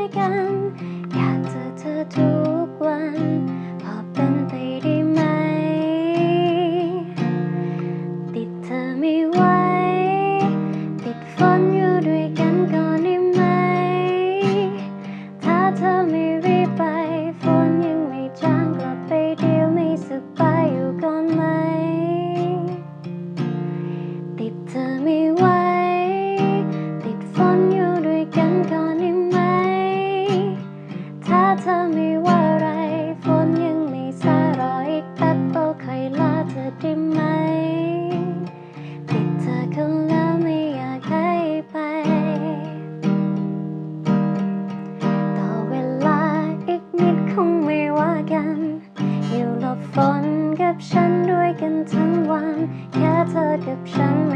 ้วยกัน อยากเจอเธอทุกวันพอเป็นไปได้ไหม ติดเธอไม่ไหวติดฝนอยู่ด้วยกันก่อนได้ไหม ถ้าเธอไม่ ฉันด้วยกันทั้งวัน แค่เธอกับฉัน